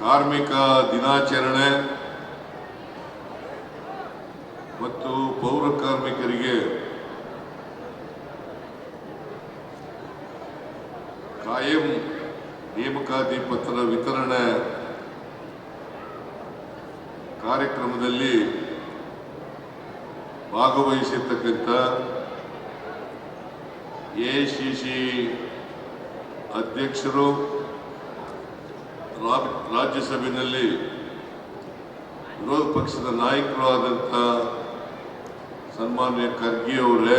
ಕಾರ್ಮಿಕ ದಿನಾಚರಣೆ ಮತ್ತು ಪೌರ ಕಾರ್ಮಿಕರಿಗೆ ಕಾಯಂ ನೇಮಕಾತಿ ಪತ್ರ ವಿತರಣೆ ಕಾರ್ಯಕ್ರಮದಲ್ಲಿ ಭಾಗವಹಿಸಿರ್ತಕ್ಕಂಥ ಸಿ ಅಧ್ಯಕ್ಷರು ರಾ- ರಾಜ್ಯಸಭೆಯಲ್ಲಿ ವಿರೋಧ ಪಕ್ಷದ ನಾಯಕರು ಆದಂಥ ಸನ್ಮಾನ್ಯ ಖರ್ಗೆ ಅವರೇ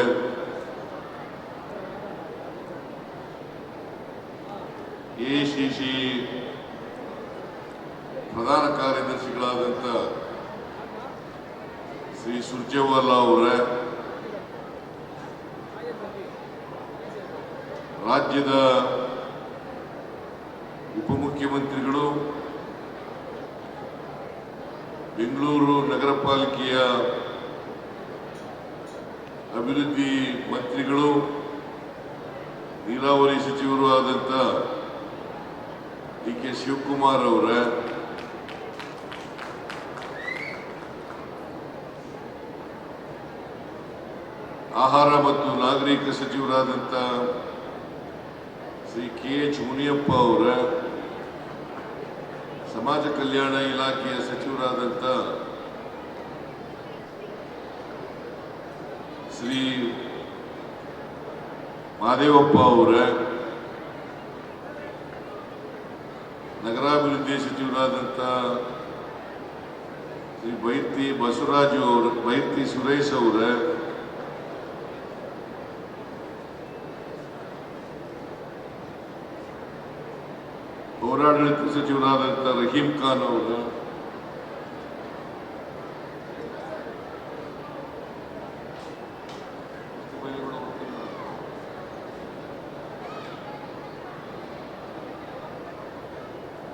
ಎಐಸಿಸಿ ಪ್ರಧಾನ ಕಾರ್ಯದರ್ಶಿಗಳಾದಂಥ ಶ್ರೀ ಸುರ್ಜೇವಾಲಾ ಅವರೇ, ರಾಜ್ಯದ ಬೆಂಗಳೂರು ನಗರ ಪಾಲಿಕೆಯ ಅಭಿವೃದ್ಧಿ ಮಂತ್ರಿಗಳು, ನೀರಾವರಿ ಸಚಿವರು ಆದಂಥ ಡಿ ಕೆ ಶಿವಕುಮಾರ್ ಅವರ ಆಹಾರ ಮತ್ತು ನಾಗರಿಕ ಸಚಿವರಾದಂಥ ಶ್ರೀ ಕೆ ಎಚ್ ಮುನಿಯಪ್ಪ ಅವರ ಸಮಾಜ ಕಲ್ಯಾಣ ಇಲಾಖೆಯ ಸಚಿವರಾದಂಥ ಶ್ರೀ ಮಹದೇವಪ್ಪ ಅವರ, ನಗರಾಭಿವೃದ್ಧಿ ಸಚಿವರಾದಂಥ ಶ್ರೀ ಬೈರ್ತಿ ಬಸವರಾಜು ಅವರು ಬೈರ್ತಿ ಸುರೇಶ್ ಅವರ ಪೌರಾಡಳಿತ ಸಚಿವರಾದಂಥ ರಹೀಂ ಖಾನ್ ಅವರು.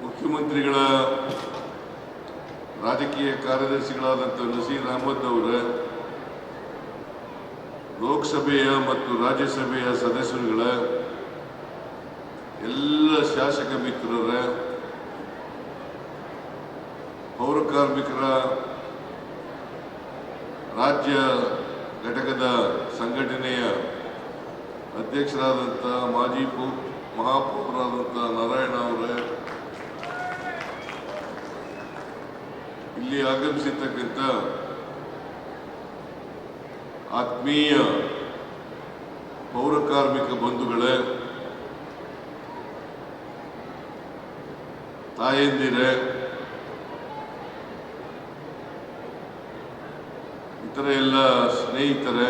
ಮುಖ್ಯಮಂತ್ರಿಗಳ ರಾಜಕೀಯ ಕಾರ್ಯದರ್ಶಿಗಳಾದಂಥ ನಸೀರ್ ಅಹಮದ್ ಅವರ, ಲೋಕಸಭೆಯ ಮತ್ತು ರಾಜ್ಯಸಭೆಯ ಸದಸ್ಯರುಗಳ ಎಲ್ಲ ಶಾಸಕ ಮಿತ್ರರ, ಪೌರ ಕಾರ್ಮಿಕರ, ರಾಜ್ಯ ಘಟಕದ ಸಂಘಟನೆಯ ಅಧ್ಯಕ್ಷರಾದಂಥ ಮಾಜಿ ಪೌ ಮಹಾಪೌರಾದಂಥ ನಾರಾಯಣ ಅವರೇ, ಇಲ್ಲಿ ಆಗಮಿಸಿರ್ತಕ್ಕಂಥ ಆತ್ಮೀಯ ಪೌರ ಕಾರ್ಮಿಕ ಬಂಧುಗಳೇ ತಾಯಂದಿರೇ, ಇತರ ಎಲ್ಲ ಸ್ನೇಹಿತರೆ,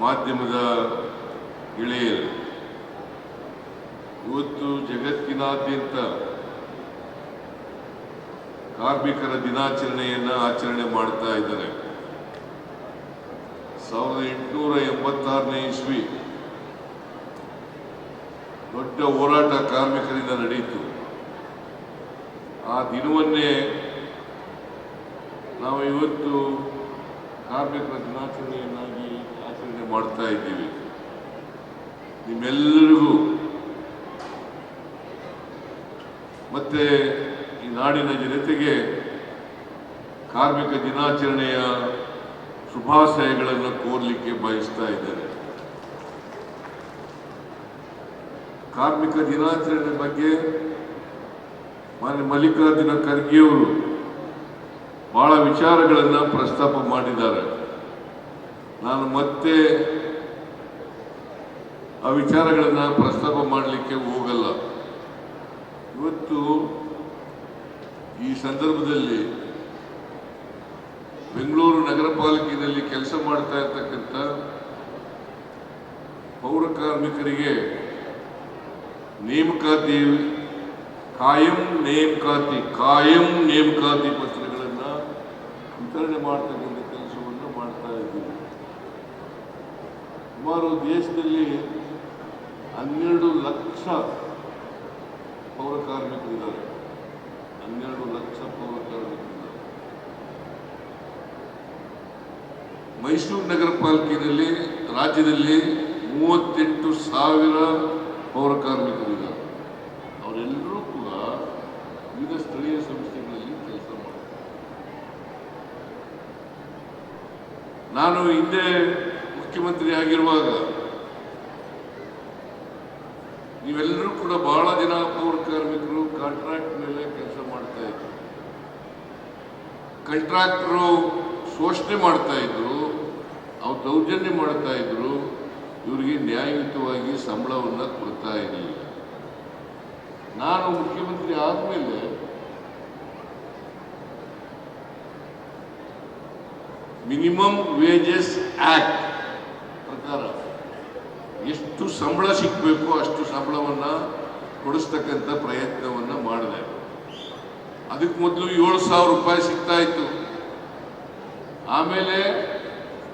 ಮಾಧ್ಯಮದ ಗೆಳೆಯರು, ಇವತ್ತು ಜಗತ್ತಿನಾದ್ಯಂತ ಕಾರ್ಮಿಕರ ದಿನಾಚರಣೆಯನ್ನು ಆಚರಣೆ ಮಾಡ್ತಾ ಇದ್ದಾರೆ. ಸಾವಿರದ ಎಂಟುನೂರ ಎಂಬತ್ತಾರನೇ ಇಸ್ವಿ ದೊಡ್ಡ ಹೋರಾಟ ಕಾರ್ಮಿಕರಿಂದ ನಡೆಯಿತು. ಆ ದಿನವನ್ನೇ ನಾವು ಇವತ್ತು ಕಾರ್ಮಿಕರ ದಿನಾಚರಣೆಯನ್ನಾಗಿ ಆಚರಣೆ ಮಾಡ್ತಾ ಇದ್ದೀವಿ. ನಿಮ್ಮೆಲ್ಲರಿಗೂ ಮತ್ತೆ ಈ ನಾಡಿನ ಜನತೆಗೆ ಕಾರ್ಮಿಕ ದಿನಾಚರಣೆಯ ಶುಭಾಶಯಗಳನ್ನು ಕೋರ್ಲಿಕ್ಕೆ ಬಯಸ್ತಾ ಇದ್ದಾರೆ ಕಾರ್ಮಿಕ ದಿನಾಚರಣೆ ಬಗ್ಗೆ ಮಾನ್ಯ ಮಲ್ಲಿಕಾರ್ಜುನ ಖರ್ಗೆಯವರು ಬಹಳ ವಿಚಾರಗಳನ್ನು ಪ್ರಸ್ತಾಪ ಮಾಡಿದ್ದಾರೆ. ನಾನು ಮತ್ತೆ ಆ ವಿಚಾರಗಳನ್ನು ಪ್ರಸ್ತಾಪ ಮಾಡಲಿಕ್ಕೆ ಹೋಗಲ್ಲ. ಇವತ್ತು ಈ ಸಂದರ್ಭದಲ್ಲಿ ಬೆಂಗಳೂರು ನಗರ ಪಾಲಿಕೆಯಲ್ಲಿ ಕೆಲಸ ಮಾಡ್ತಾ ಇರ್ತಕ್ಕಂಥ ಪೌರ ಕಾರ್ಮಿಕರಿಗೆ ನೇಮಕಾತಿ ಕಾಯಂ ನೇಮಕಾತಿ ಕಾಯಂ ನೇಮಕಾತಿ ಪತ್ರಗಳನ್ನು ವಿತರಣೆ ಮಾಡ್ತಕ್ಕಂಥ ಕೆಲಸವನ್ನು ಮಾಡ್ತಾ ಇದ್ದೀವಿ. ಸುಮಾರು ದೇಶದಲ್ಲಿ ಹನ್ನೆರಡು ಲಕ್ಷ ಪೌರ ಕಾರ್ಮಿಕರಿದ್ದಾರೆ. ಹನ್ನೆರಡು ಲಕ್ಷ ಪೌರ ಕಾರ್ಮಿಕರಿದ್ದಾರೆ. ಮೈಸೂರು ನಗರ ಪಾಲಿಕೆಯಲ್ಲಿ ರಾಜ್ಯದಲ್ಲಿ ಮೂವತ್ತೆಂಟು ಸಾವಿರ ಪೌರ ಕಾರ್ಮಿಕರಿದ್ದಾರೆ. ಅವರೆಲ್ಲರೂ ಕೂಡ ವಿವಿಧ ಸ್ಥಳೀಯ ಸಂಸ್ಥೆಗಳಲ್ಲಿ ಕೆಲಸ ನಾನು ಹಿಂದೆ ಮುಖ್ಯಮಂತ್ರಿ ಆಗಿರುವಾಗ ನೀವೆಲ್ಲರೂ ಕೂಡ ಬಹಳ ಜನ ಪೌರ ಕಾರ್ಮಿಕರು ಕಾಂಟ್ರಾಕ್ಟ್ ಮೇಲೆ ಕೆಲಸ ಮಾಡ್ತಾ ಇದ್ರು. ಕಾಂಟ್ರಾಕ್ಟರು ಶೋಷಣೆ ಮಾಡ್ತಾ ಇದ್ರು, ಅವ್ರು ದೌರ್ಜನ್ಯ ಮಾಡ್ತಾ ಇದ್ರು, ಇವರಿಗೆ ನ್ಯಾಯಯುತವಾಗಿ ಸಂಬಳವನ್ನು ಕೊಡ್ತಾ ಇರಲಿಲ್ಲ. ನಾನು ಮುಖ್ಯಮಂತ್ರಿ ಆದಮೇಲೆ ಮಿನಿಮಮ್ ವೇಜಸ್ ಆಕ್ಟ್ ಪ್ರಕಾರ ಎಷ್ಟು ಸಂಬಳ ಸಿಗಬೇಕು ಅಷ್ಟು ಸಂಬಳವನ್ನು ಕೊಡಿಸ್ತಕ್ಕಂಥ ಪ್ರಯತ್ನವನ್ನು ಮಾಡಿದೆ. ಅದಕ್ಕೆ ಮೊದಲು ಏಳು ಸಾವಿರ ರೂಪಾಯಿ ಸಿಗ್ತಾ ಇತ್ತು ಆಮೇಲೆ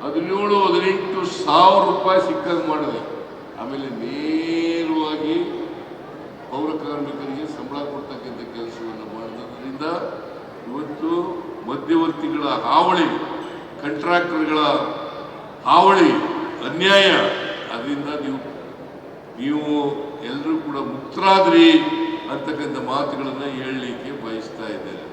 ಹದಿನೇಳು, ಹದಿನೆಂಟು ಸಾವಿರ ರೂಪಾಯಿ ಸಿಕ್ಕಂಗೆ ಮಾಡಿದೆ. ಆಮೇಲೆ ನೇರವಾಗಿ ಪೌರ ಕಾರ್ಮಿಕರಿಗೆ ಸಂಬಳ ಕೊಡ್ತಕ್ಕಂಥ ಕೆಲಸವನ್ನು ಮಾಡಿದ್ರಿಂದ ಇವತ್ತು ಮಧ್ಯವರ್ತಿಗಳ ಹಾವಳಿ ಕಂಟ್ರಾಕ್ಟರ್ಗಳ ಹಾವಳಿ ಅನ್ಯಾಯ. ಅದರಿಂದ ನೀವು ನೀವು ಎಲ್ಲರೂ ಕೂಡ ಮುಕ್ತರಾದ್ರಿ ಅಂತಕ್ಕಂಥ ಮಾತುಗಳನ್ನು ಹೇಳಲಿಕ್ಕೆ ಬಯಸ್ತಾ ಇದ್ದೇನೆ.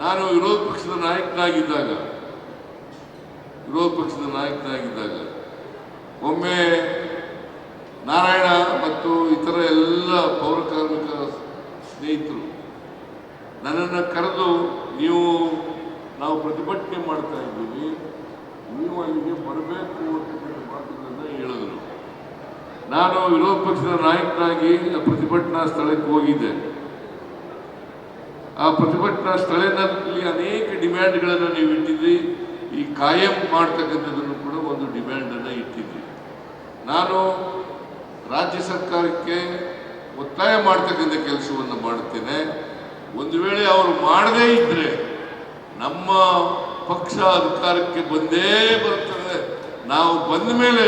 ನಾನು ವಿರೋಧ ಪಕ್ಷದ ನಾಯಕನಾಗಿದ್ದಾಗ, ವಿರೋಧ ಪಕ್ಷದ ನಾಯಕನಾಗಿದ್ದಾಗ ಒಮ್ಮೆ ನಾರಾಯಣ ಮತ್ತು ಇತರ ಎಲ್ಲ ಪೌರ ಕಾರ್ಮಿಕ ಸ್ನೇಹಿತರು ನನ್ನನ್ನು ಕರೆದು ನೀವು ನಾವು ಪ್ರತಿಭಟನೆ ಮಾಡ್ತಾ ಇದ್ದೀವಿ. ನೀವು ಅಲ್ಲಿಗೆ ಬರಬೇಕು ಅಂತಕ್ಕಂಥ ಮಾತುಗಳನ್ನು ಹೇಳಿದರು. ನಾನು ವಿರೋಧ ಪಕ್ಷದ ನಾಯಕನಾಗಿ ಪ್ರತಿಭಟನಾ ಸ್ಥಳಕ್ಕೆ ಹೋಗಿದ್ದೆ. ಆ ಪ್ರತಿಭಟನಾ ಸ್ಥಳದಲ್ಲಿ ಅನೇಕ ಡಿಮ್ಯಾಂಡ್ಗಳನ್ನು ನೀವು ಇಟ್ಟಿದ್ರಿ ಈ ಕಾಯಂ ಮಾಡ್ತಕ್ಕಂಥದ್ದನ್ನು ಕೂಡ ಒಂದು ಡಿಮ್ಯಾಂಡನ್ನು ಇಟ್ಟಿದ್ರಿ ನಾನು ರಾಜ್ಯ ಸರ್ಕಾರಕ್ಕೆ ಒತ್ತಾಯ ಮಾಡ್ತಕ್ಕಂಥ ಕೆಲಸವನ್ನು ಮಾಡುತ್ತೇನೆ. ಒಂದು ವೇಳೆ ಅವರು ಮಾಡದೇ ಇದ್ದರೆ ನಮ್ಮ ಪಕ್ಷ ಅಧಿಕಾರಕ್ಕೆ ಬಂದೇ ಬರ್ತದೆ ನಾವು ಬಂದ ಮೇಲೆ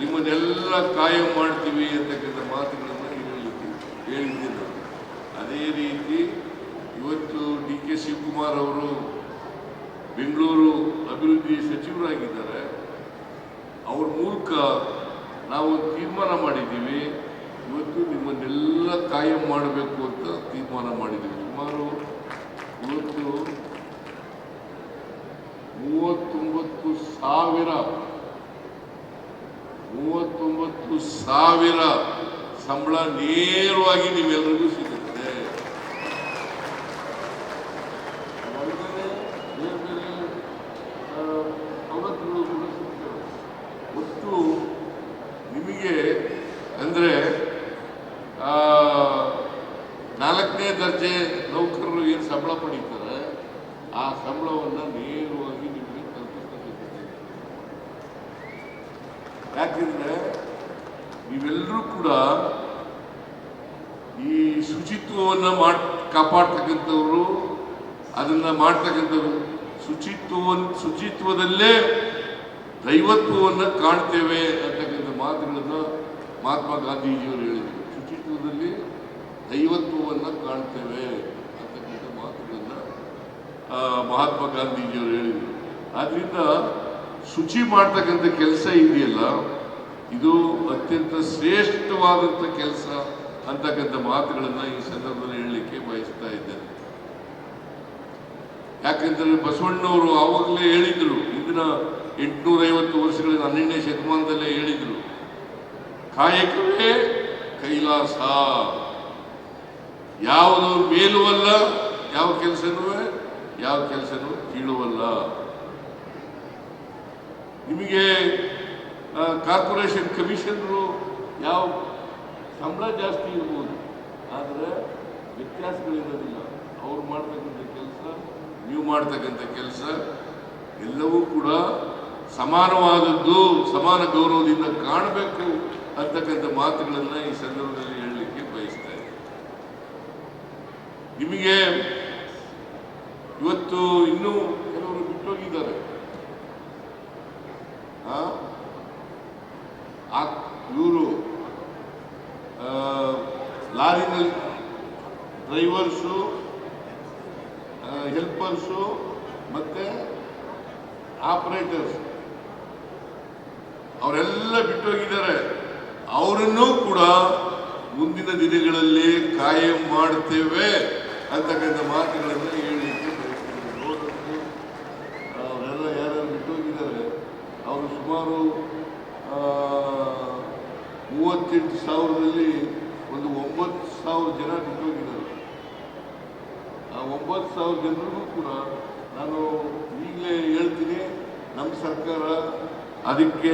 ನಿಮ್ಮನ್ನೆಲ್ಲ ಕಾಯಂ ಮಾಡ್ತೀವಿ ಅಂತಕ್ಕಂಥ ಮಾತುಗಳನ್ನು ಹೇಳಲಿಕ್ಕೆ ಹೇಳಿದ್ದೀನಿ. ಅದೇ ರೀತಿ ಇವತ್ತು ಡಿ ಕೆ ಶಿವಕುಮಾರ್ ಅವರು ಬೆಂಗಳೂರು ಅಭಿವೃದ್ಧಿ ಸಚಿವರಾಗಿದ್ದಾರೆ. ಅವ್ರ ಮೂಲಕ ನಾವು ತೀರ್ಮಾನ ಮಾಡಿದ್ದೀವಿ. ಇವತ್ತು ನಿಮ್ಮನ್ನೆಲ್ಲ ಕಾಯಂ ಮಾಡಬೇಕು ಅಂತ ತೀರ್ಮಾನ ಮಾಡಿದ್ದೀವಿ. ಸುಮಾರು ಇವತ್ತು ಮೂವತ್ತೊಂಬತ್ತು ಸಾವಿರ ಮೂವತ್ತೊಂಬತ್ತು ಸಾವಿರ ಸಂಬಳ ನೇರವಾಗಿ ನೀವೆಲ್ಲರಿಗೂ ಸಿಗುತ್ತೆ ಅದಲ್ಲದೆ ಬೇರೆ ಬೇರೆ ಆ, ಸವಲತ್ತುಗಳು ಕೂಡ ಸಿಗ್ತವೆ ಒಟ್ಟು ನಿಮಗೆ ಅಂದರೆ ನಾಲ್ಕನೇ ದರ್ಜೆ ನೌಕರರು ಏನು ಸಂಬಳ ಪಡೀತಾರೆ, ಆ ಸಂಬಳವನ್ನು ನೇರವಾಗಿ ನಿಮಗೆ ತಲುಪಿಸ್ತಕ್ಕಂಥದ್ದು ಯಾಕೆಂದ್ರೆ ನೀವೆಲ್ಲರೂ ಕೂಡ ಈ ಶುಚಿತ್ವವನ್ನು ಮಾಡ್, ಕಾಪಾಡ್ತಕ್ಕಂಥವ್ರು, ಅದನ್ನ ಮಾಡ್ತಕ್ಕಂಥವ್ರು ಶುಚಿತ್ವವನ್ನು ಶುಚಿತ್ವದಲ್ಲೇ ದೈವತ್ವವನ್ನು ಕಾಣ್ತೇವೆ ಅಂತಕ್ಕಂಥ ಮಾತುಗಳನ್ನು ಮಹಾತ್ಮ ಗಾಂಧೀಜಿಯವರು ಹೇಳಿದರು. ಶುಚಿತ್ವದಲ್ಲಿ ದೈವತ್ವವನ್ನು ಕಾಣ್ತೇವೆ ಅಂತಕ್ಕಂಥ ಮಾತುಗಳನ್ನು ಮಹಾತ್ಮ ಗಾಂಧೀಜಿಯವರು ಹೇಳಿದರು. ಆದ್ದರಿಂದ ಶುಚಿ ಮಾಡ್ತಕ್ಕಂಥ ಕೆಲಸ ಇದೆಯಲ್ಲ, ಇದು ಅತ್ಯಂತ ಶ್ರೇಷ್ಠವಾದಂಥ ಕೆಲಸ ಅಂತಕ್ಕಂಥ ಮಾತುಗಳನ್ನು ಈ ಸಂದರ್ಭದಲ್ಲಿ ಹೇಳಲಿಕ್ಕೆ ಬಯಸ್ತಾ ಇದ್ದೇನೆ. ಯಾಕೆಂದರೆ ಬಸವಣ್ಣವರು ಆವಾಗಲೇ ಹೇಳಿದರು, ಇಂದಿನ ಎಂಟುನೂರೈವತ್ತು ವರ್ಷಗಳಿಂದ ಹನ್ನೆರಡನೇ ಶತಮಾನದಲ್ಲೇ ಹೇಳಿದರು, ಕಾಯಕವೇ ಕೈಲಾಸ. ಯಾವುದು ಮೇಲುವಲ್ಲ, ಯಾವ ಕೆಲಸನೂ ಯಾವ ಕೆಲಸನೂ ಕೀಳುವಲ್ಲ. ನಿಮಗೆ ಕಾರ್ಪೊರೇಷನ್ ಕಮಿಷನರು ಯಾವ ಸಂಬಳ ಜಾಸ್ತಿ ಇರ್ಬೋದು, ಆದರೆ ವ್ಯತ್ಯಾಸಗಳಿರೋದಿಲ್ಲ. ಅವ್ರು ಮಾಡ್ತಕ್ಕಂಥ ಕೆಲಸ, ನೀವು ಮಾಡ್ತಕ್ಕಂಥ ಕೆಲಸ, ಎಲ್ಲವೂ ಕೂಡ ಸಮಾನವಾದದ್ದು, ಸಮಾನ ಗೌರವದಿಂದ ಕಾಣಬೇಕು ಅಂತಕ್ಕಂಥ ಮಾತುಗಳನ್ನು ಈ ಸಂದರ್ಭದಲ್ಲಿ ಹೇಳಲಿಕ್ಕೆ ಬಯಸ್ತಾ ಇದ್ದೀನಿ ನಿಮಗೆ ಇವತ್ತು ಇನ್ನೂ ಕೆಲವರು ಬಿಟ್ಟೋಗಿದ್ದಾರೆ. ಇವರು ಲಾರಿನಲ್ಲಿ ಡ್ರೈವರ್ಸು ಹೆಲ್ಪರ್ಸು ಮತ್ತೆ ಆಪರೇಟರ್ಸ್. ಅವರೆಲ್ಲ ಬಿಟ್ಟೋಗಿದ್ದಾರೆ. ಅವರನ್ನೂ ಕೂಡ ಮುಂದಿನ ದಿನಗಳಲ್ಲಿ ಕಾಯಂ ಮಾಡ್ತೇವೆ ಅಂತಕ್ಕಂಥ ಮಾತುಗಳನ್ನು ಹೇಳಲಿಕ್ಕೆ ಅವರೆಲ್ಲ ಯಾರ್ಯಾರು ಬಿಟ್ಟೋಗಿದ್ದಾರೆ ಅವರು ಸುಮಾರು ಮೂವತ್ತೆಂಟು ಸಾವಿರದಲ್ಲಿ ಒಂದು ಒಂಬತ್ತು ಸಾವಿರ ಜನ ಬಿಟ್ಟೋಗಿದ್ದಾರೆ ಆ ಒಂಬತ್ತು ಸಾವಿರ ಜನರಿಗೂ ಕೂಡ ನಾನು ಈಗಲೇ ಹೇಳ್ತೀನಿ, ನಮ್ಮ ಸರ್ಕಾರ ಅದಕ್ಕೆ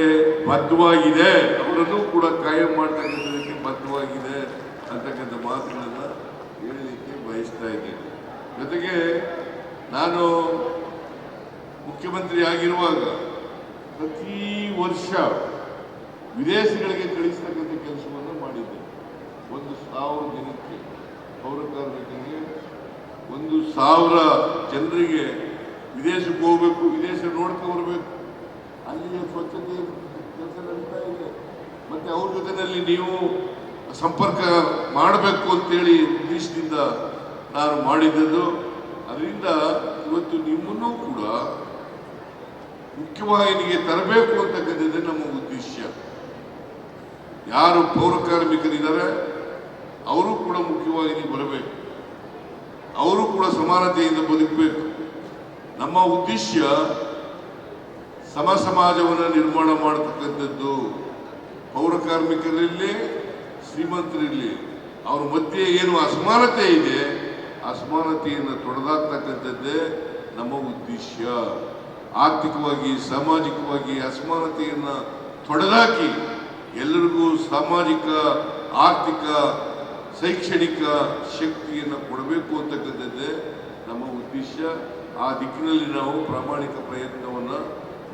ಬದ್ಧವಾಗಿದೆ. ಅವರನ್ನು ಕೂಡ ಕಾಯಂ ಮಾಡ್ತಕ್ಕಂಥದಕ್ಕೆ ಬದ್ಧವಾಗಿದೆ ಅಂತಕ್ಕಂಥ ಮಾತುಗಳನ್ನು ಹೇಳಲಿಕ್ಕೆ ಬಯಸ್ತಾ ಇದ್ದೇನೆ. ಜೊತೆಗೆ ನಾನು ಮುಖ್ಯಮಂತ್ರಿ ಆಗಿರುವಾಗ ಪ್ರತಿ ವರ್ಷ ವಿದೇಶಗಳಿಗೆ ಕಳಿಸ್ತಕ್ಕಂಥ ಕೆಲಸವನ್ನು ಮಾಡಿದ್ದೆ. ಒಂದು ಸಾವಿರ ಜನಕ್ಕೆ ಪೌರ ಕಾರ್ಮಿಕರಿಗೆ ಒಂದು ಸಾವಿರ ಜನರಿಗೆ ವಿದೇಶಕ್ಕೆ ಹೋಗಬೇಕು, ವಿದೇಶ ನೋಡ್ತಾ ಬರಬೇಕು. ಅಲ್ಲಿಯ ಸ್ವಚ್ಛತೆ ಕೆಲಸ ಇದೆ. ಮತ್ತೆ ಅವ್ರ ಜೊತೆಯಲ್ಲಿ ನೀವು ಸಂಪರ್ಕ ಮಾಡಬೇಕು ಅಂತೇಳಿ ಉದ್ದೇಶದಿಂದ ನಾನು ಮಾಡಿದ್ದದ್ದು. ಅದರಿಂದ ಇವತ್ತು ನಿಮ್ಮನ್ನು ಕೂಡ ಮುಖ್ಯವಾಹಿನಿಗೆ ತರಬೇಕು ಅಂತಕ್ಕಂಥದ್ದು ನಮ್ಮ ಉದ್ದೇಶ. ಯಾರು ಪೌರ ಕಾರ್ಮಿಕರಿದ್ದಾರೆ, ಅವರು ಕೂಡ ಮುಖ್ಯವಾಹಿನಿಗೆ ಬರಬೇಕು. ಅವರು ಕೂಡ ಸಮಾನತೆಯಿಂದ ಬದುಕಬೇಕು. ನಮ್ಮ ಉದ್ದೇಶ ಸಮ ಸಮಾಜವನ್ನು ನಿರ್ಮಾಣ ಮಾಡತಕ್ಕಂಥದ್ದು ಪೌರ ಕಾರ್ಮಿಕರಲ್ಲಿ ಶ್ರೀಮಂತರಿರಲಿ, ಅವ್ರ ಮಧ್ಯೆ ಏನು ಅಸಮಾನತೆ ಇದೆ, ಅಸಮಾನತೆಯನ್ನು ತೊಡೆದಾಕ್ತಕ್ಕಂಥದ್ದೇ ನಮ್ಮ ಉದ್ದೇಶ. ಆರ್ಥಿಕವಾಗಿ, ಸಾಮಾಜಿಕವಾಗಿ ಅಸಮಾನತೆಯನ್ನು ತೊಡೆದಾಕಿ ಎಲ್ಲರಿಗೂ ಸಾಮಾಜಿಕ, ಆರ್ಥಿಕ, ಶೈಕ್ಷಣಿಕ ಶಕ್ತಿಯನ್ನು ಕೊಡಬೇಕು ಅಂತಕ್ಕಂಥದ್ದೇ ನಮ್ಮ ಉದ್ದೇಶ. ಆ ದಿಕ್ಕಿನಲ್ಲಿ ನಾವು ಪ್ರಾಮಾಣಿಕ ಪ್ರಯತ್ನವನ್ನು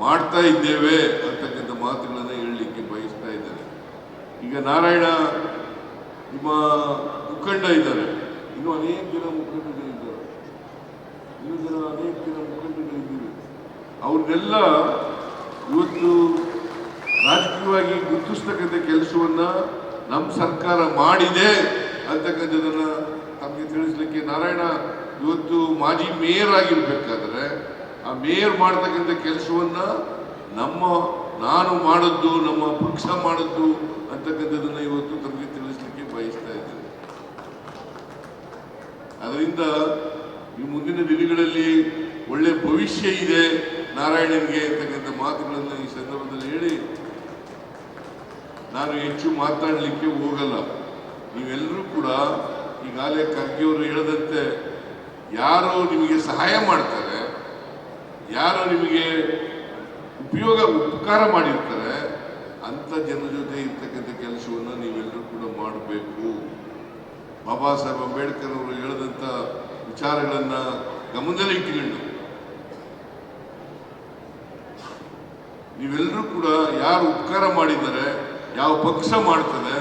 ಮಾಡ್ತಾ ಇದ್ದೇವೆ ಅಂತಕ್ಕಂಥ ಮಾತುಗಳನ್ನು ಹೇಳಲಿಕ್ಕೆ ಬಯಸ್ತಾ ಇದ್ದೇನೆ. ಈಗ ನಾರಾಯಣ ನಿಮ್ಮ ಮುಖಂಡ ಇದ್ದಾರೆ. ಇನ್ನು ಅನೇಕ ಜನ ಮುಖಂಡಗಳಿದ್ದಾರೆ ಇನ್ನು ಜನ ಅನೇಕ ಜನ ಮುಖಂಡಗಳಿದ್ದೀವಿ ಅವ್ರನ್ನೆಲ್ಲ ಇವತ್ತು ರಾಜಕೀಯವಾಗಿ ಗುರುತಿಸ್ತಕ್ಕಂಥ ಕೆಲಸವನ್ನು ನಮ್ಮ ಸರ್ಕಾರ ಮಾಡಿದೆ ಅಂತಕ್ಕಂಥದ್ದನ್ನು ತಮಗೆ ತಿಳಿಸ್ಲಿಕ್ಕೆ ನಾರಾಯಣ ಇವತ್ತು ಮಾಜಿ ಮೇಯರ್ ಆಗಿರಬೇಕಾದ್ರೆ ಆ ಮೇಯರ್ ಮಾಡ್ತಕ್ಕಂಥ ಕೆಲಸವನ್ನು ನಮ್ಮ ನಾನು ಮಾಡದ್ದು, ನಮ್ಮ ಪಕ್ಷ ಮಾಡದ್ದು ಅಂತಕ್ಕಂಥದ್ದನ್ನ ಇವತ್ತು ತಮಗೆ ತಿಳಿಸ್ಲಿಕ್ಕೆ ಬಯಸ್ತಾ ಇದ್ದೇನೆ. ಅದರಿಂದ ಈ ಮುಂದಿನ ದಿನಗಳಲ್ಲಿ ಒಳ್ಳೆ ಭವಿಷ್ಯ ಇದೆ ನಾರಾಯಣನ್ಗೆ ಅಂತಕ್ಕಂಥ ಮಾತುಗಳನ್ನು ಈ ಸಂದರ್ಭದಲ್ಲಿ ಹೇಳಿ, ನಾನು ಹೆಚ್ಚು ಮಾತಾಡಲಿಕ್ಕೆ ಹೋಗಲ್ಲ. ನೀವೆಲ್ಲರೂ ಕೂಡ ಈಗಾಗಲೇ ಖರ್ಗೆಯವರು ಹೇಳದಂತೆ, ಯಾರು ನಿಮಗೆ ಸಹಾಯ ಮಾಡ್ತಾರೆ, ಯಾರು ನಿಮಗೆ ಉಪಯೋಗ ಉಪಕಾರ ಮಾಡಿರ್ತಾರೆ ಅಂಥ ಜನ ಜೊತೆ ಇರ್ತಕ್ಕಂಥ ಕೆಲಸವನ್ನು ನೀವೆಲ್ಲರೂ ಕೂಡ ಮಾಡಬೇಕು. ಬಾಬಾ ಸಾಹೇಬ್ ಅಂಬೇಡ್ಕರ್ ಅವರು ಹೇಳಿದಂಥ ವಿಚಾರಗಳನ್ನ ಗಮನದಲ್ಲಿ ಇಟ್ಟುಕೊಂಡು, ನೀವೆಲ್ಲರೂ ಕೂಡ ಯಾರು ಉಪಕಾರ ಮಾಡಿದ್ದಾರೆ, ಯಾವ ಪಕ್ಷ ಮಾಡ್ತದೆ,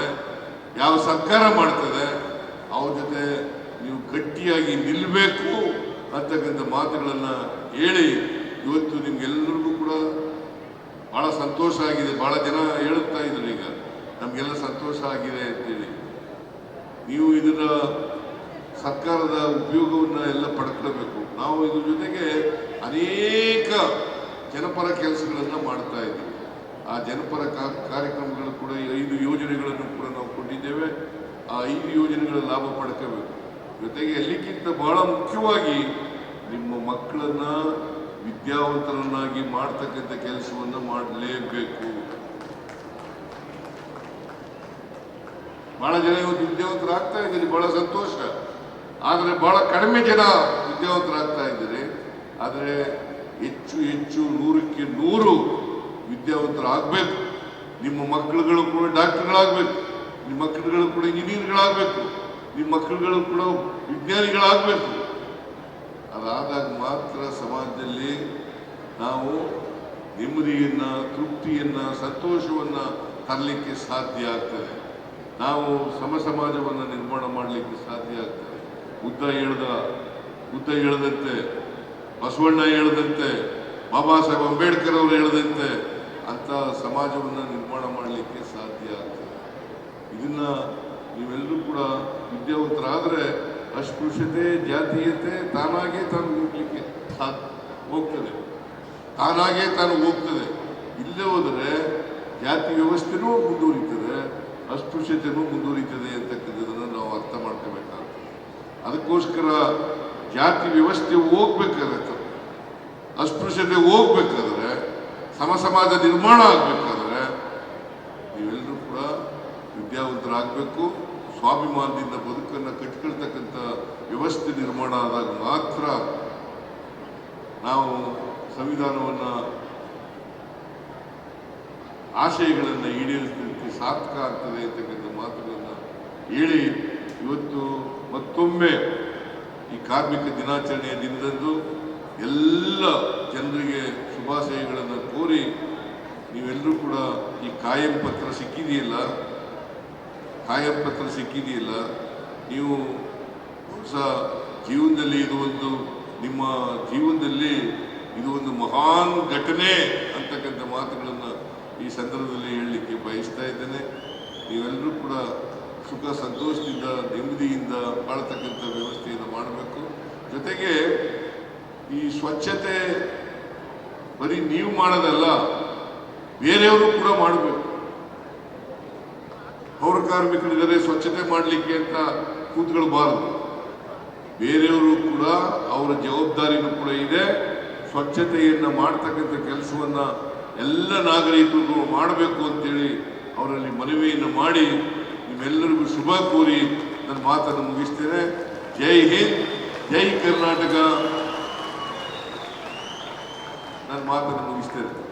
ಯಾವ ಸರ್ಕಾರ ಮಾಡ್ತದೆ, ಅವ್ರ ಜೊತೆ ನೀವು ಗಟ್ಟಿಯಾಗಿ ನಿಲ್ಲಬೇಕು ಅಂತಕ್ಕಂಥ ಮಾತುಗಳನ್ನು ಹೇಳಿ ಇವತ್ತು ನಿಮ್ಗೆಲ್ಲರಿಗೂ ಕೂಡ ಬಹಳ ಸಂತೋಷ ಆಗಿದೆ. ಬಹಳ ಜನ ಹೇಳುತ್ತಾ ಇದ್ರು ಈಗ, ನಮಗೆಲ್ಲ ಸಂತೋಷ ಆಗಿದೆ ಅಂತೇಳಿ. ನೀವು ಇದರ ಸರ್ಕಾರದ ಉಪಯೋಗವನ್ನು ಎಲ್ಲ ಪಡ್ಕೊಳ್ಬೇಕು. ನಾವು ಇದ್ರ ಜೊತೆಗೆ ಅನೇಕ ಜನಪರ ಕೆಲಸಗಳನ್ನು ಮಾಡ್ತಾ ಇದ್ದೀವಿ. ಆ ಜನಪರ ಕಾರ್ಯಕ್ರಮಗಳು ಕೂಡ ಈ ಐದು ಯೋಜನೆಗಳನ್ನು ಕೂಡ ನಾವು ಕೊಟ್ಟಿದ್ದೇವೆ. ಆ ಐದು ಯೋಜನೆಗಳ ಲಾಭ ಪಡ್ಕೋಬೇಕು. ಜೊತೆಗೆ ಅಲ್ಲಿಗಿಂತ ಬಹಳ ಮುಖ್ಯವಾಗಿ ನಿಮ್ಮ ಮಕ್ಕಳನ್ನ ವಿದ್ಯಾವಂತರನ್ನಾಗಿ ಮಾಡ್ತಕ್ಕಂಥ ಕೆಲಸವನ್ನು ಮಾಡಲೇಬೇಕು. ಬಹಳ ಜನ ಇವತ್ತು ವಿದ್ಯಾವಂತರಾಗ್ತಾ ಇದ್ದೀರಿ, ಬಹಳ ಸಂತೋಷ. ಆದರೆ ಬಹಳ ಕಡಿಮೆ ಜನ ವಿದ್ಯಾವಂತರಾಗ್ತಾ ಇದ್ದೀರಿ. ಆದರೆ ಹೆಚ್ಚು ಹೆಚ್ಚು ನೂರಕ್ಕೆ ನೂರು ವಿದ್ಯಾವಂತರಾಗಬೇಕು. ನಿಮ್ಮ ಮಕ್ಕಳುಗಳು ಕೂಡ ಡಾಕ್ಟರ್ಗಳಾಗಬೇಕು. ನಿಮ್ಮ ಮಕ್ಕಳುಗಳು ಕೂಡ ಇಂಜಿನಿಯರ್ಗಳಾಗಬೇಕು. ನಿಮ್ಮ ಮಕ್ಕಳುಗಳು ಕೂಡ ವಿಜ್ಞಾನಿಗಳಾಗಬೇಕು. ಅದಾದಾಗ ಮಾತ್ರ ಸಮಾಜದಲ್ಲಿ ನಾವು ನೆಮ್ಮದಿಯನ್ನು, ತೃಪ್ತಿಯನ್ನು, ಸಂತೋಷವನ್ನು ತರಲಿಕ್ಕೆ ಸಾಧ್ಯ ಆಗ್ತದೆ. ನಾವು ಸಮ ಸಮಾಜವನ್ನು ನಿರ್ಮಾಣ ಮಾಡಲಿಕ್ಕೆ ಸಾಧ್ಯ ಆಗ್ತದೆ. ಉದ್ದ ಹೇಳ್ದ, ಉದ್ದ ಹೇಳದಂತೆ, ಬಸವಣ್ಣ ಹೇಳದಂತೆ, ಬಾಬಾ ಸಾಹೇಬ್ ಅಂಬೇಡ್ಕರ್ ಅವರು ಹೇಳದಂತೆ ಅಂತ ಸಮಾಜವನ್ನು ನಿರ್ಮಾಣ ಮಾಡಲಿಕ್ಕೆ ಸಾಧ್ಯ ಆಗ್ತದೆ. ಇದನ್ನು ನೀವೆಲ್ಲರೂ ಕೂಡ ವಿದ್ಯಾವಂತರಾದರೆ ಅಸ್ಪೃಶ್ಯತೆ, ಜಾತೀಯತೆ ತಾನಾಗೇ ತಾನು ಹೋಗ್ಲಿಕ್ಕೆ ಹೋಗ್ತದೆ. ತಾನಾಗೇ ತಾನು ಹೋಗ್ತದೆ. ಇಲ್ಲೇ ಹೋದರೆ ಜಾತಿ ವ್ಯವಸ್ಥೆನೂ ಮುಂದುವರಿತದೆ, ಅಸ್ಪೃಶ್ಯತೆನೂ ಮುಂದುವರಿತದೆ ಅಂತಕ್ಕಂಥದ್ದನ್ನು ನಾವು ಅರ್ಥ ಮಾಡ್ಕೋಬೇಕಾಗ್ತದೆ. ಅದಕ್ಕೋಸ್ಕರ ಜಾತಿ ವ್ಯವಸ್ಥೆ ಹೋಗ್ಬೇಕಾಗತ್ತೆ. ಅಸ್ಪೃಶ್ಯತೆ ಹೋಗ್ಬೇಕಾದ್ರೆ ಸಮ ಸಮಾಜ ನಿರ್ಮಾಣ ಆಗ್ಬೇಕಾದ್ರೆ ನೀವೆಲ್ಲರೂ ಕೂಡ ವಿದ್ಯಾವಂತರಾಗಬೇಕು. ಸ್ವಾಭಿಮಾನದಿಂದ ಬದುಕನ್ನು ಕಟ್ಕೊಳ್ತಕ್ಕಂಥ ವ್ಯವಸ್ಥೆ ನಿರ್ಮಾಣ ಆದಾಗ ಮಾತ್ರ ನಾವು ಸಂವಿಧಾನವನ್ನು ಆಶಯಗಳನ್ನು ಈಡೇರಿಸಲಿಕ್ಕೆ ಸಾರ್ಥಕ ಆಗ್ತದೆ ಅಂತಕ್ಕಂಥ ಮಾತುಗಳನ್ನು ಹೇಳಿ ಇವತ್ತು ಮತ್ತೊಮ್ಮೆ ಈ ಕಾರ್ಮಿಕ ದಿನಾಚರಣೆಯ ದಿನದಂದು ಎಲ್ಲ ಜನರಿಗೆ ಶುಭಾಶಯಗಳನ್ನು ಕೋರಿ ನೀವೆಲ್ಲರೂ ಕೂಡ ಈ ಕಾಯಂ ಪತ್ರ ಸಿಕ್ಕಿದೆಯಲ್ಲ? ಕಾಯಂ ಪತ್ರ ಸಿಕ್ಕಿದೆಯಲ್ಲ, ನೀವು ಹೊಸ ಜೀವನದಲ್ಲಿ ಇದು ಒಂದು ನಿಮ್ಮ ಜೀವನದಲ್ಲಿ ಇದು ಒಂದು ಮಹಾನ್ ಘಟನೆ ಅಂತಕ್ಕಂಥ ಮಾತುಗಳನ್ನು ಈ ಸಂದರ್ಭದಲ್ಲಿ ಹೇಳಲಿಕ್ಕೆ ಬಯಸ್ತಾ ಇದ್ದೇನೆ. ನೀವೆಲ್ಲರೂ ಕೂಡ ಸುಖ, ಸಂತೋಷದಿಂದ, ನೆಮ್ಮದಿಯಿಂದ ಬಾಳ್ತಕ್ಕಂಥ ವ್ಯವಸ್ಥೆಯನ್ನು ಮಾಡಬೇಕು. ಜೊತೆಗೆ ಈ ಸ್ವಚ್ಛತೆ ಬರೀ ನೀವು ಮಾಡೋದಲ್ಲ, ಬೇರೆಯವರು ಕೂಡ ಮಾಡಬೇಕು. ಕಾರ್ಮಿಕರಿದ್ದಾರೆ ಸ್ವಚ್ಛತೆ ಮಾಡಲಿಕ್ಕೆ ಅಂತ ಕೂತ್ಕೊಳ್ಬಾರದು. ಬೇರೆಯವರು ಕೂಡ ಅವರ ಜವಾಬ್ದಾರಿನೂ ಕೂಡ ಇದೆ. ಸ್ವಚ್ಛತೆಯನ್ನು ಮಾಡ್ತಕ್ಕಂಥ ಕೆಲಸವನ್ನು ಎಲ್ಲ ನಾಗರಿಕರು ಮಾಡಬೇಕು ಅಂತೇಳಿ ಅವರಲ್ಲಿ ಮನವಿಯನ್ನು ಮಾಡಿ ನಿಮ್ಮೆಲ್ಲರಿಗೂ ಶುಭ ಕೋರಿ ನನ್ನ ಮಾತನ್ನು ಮುಗಿಸ್ತೇನೆ. ಜೈ ಹಿಂದ್, ಜೈ ಕರ್ನಾಟಕ. ನನ್ನ ಮಾತನ್ನು ಮುಗಿಸ್ತೇನೆ.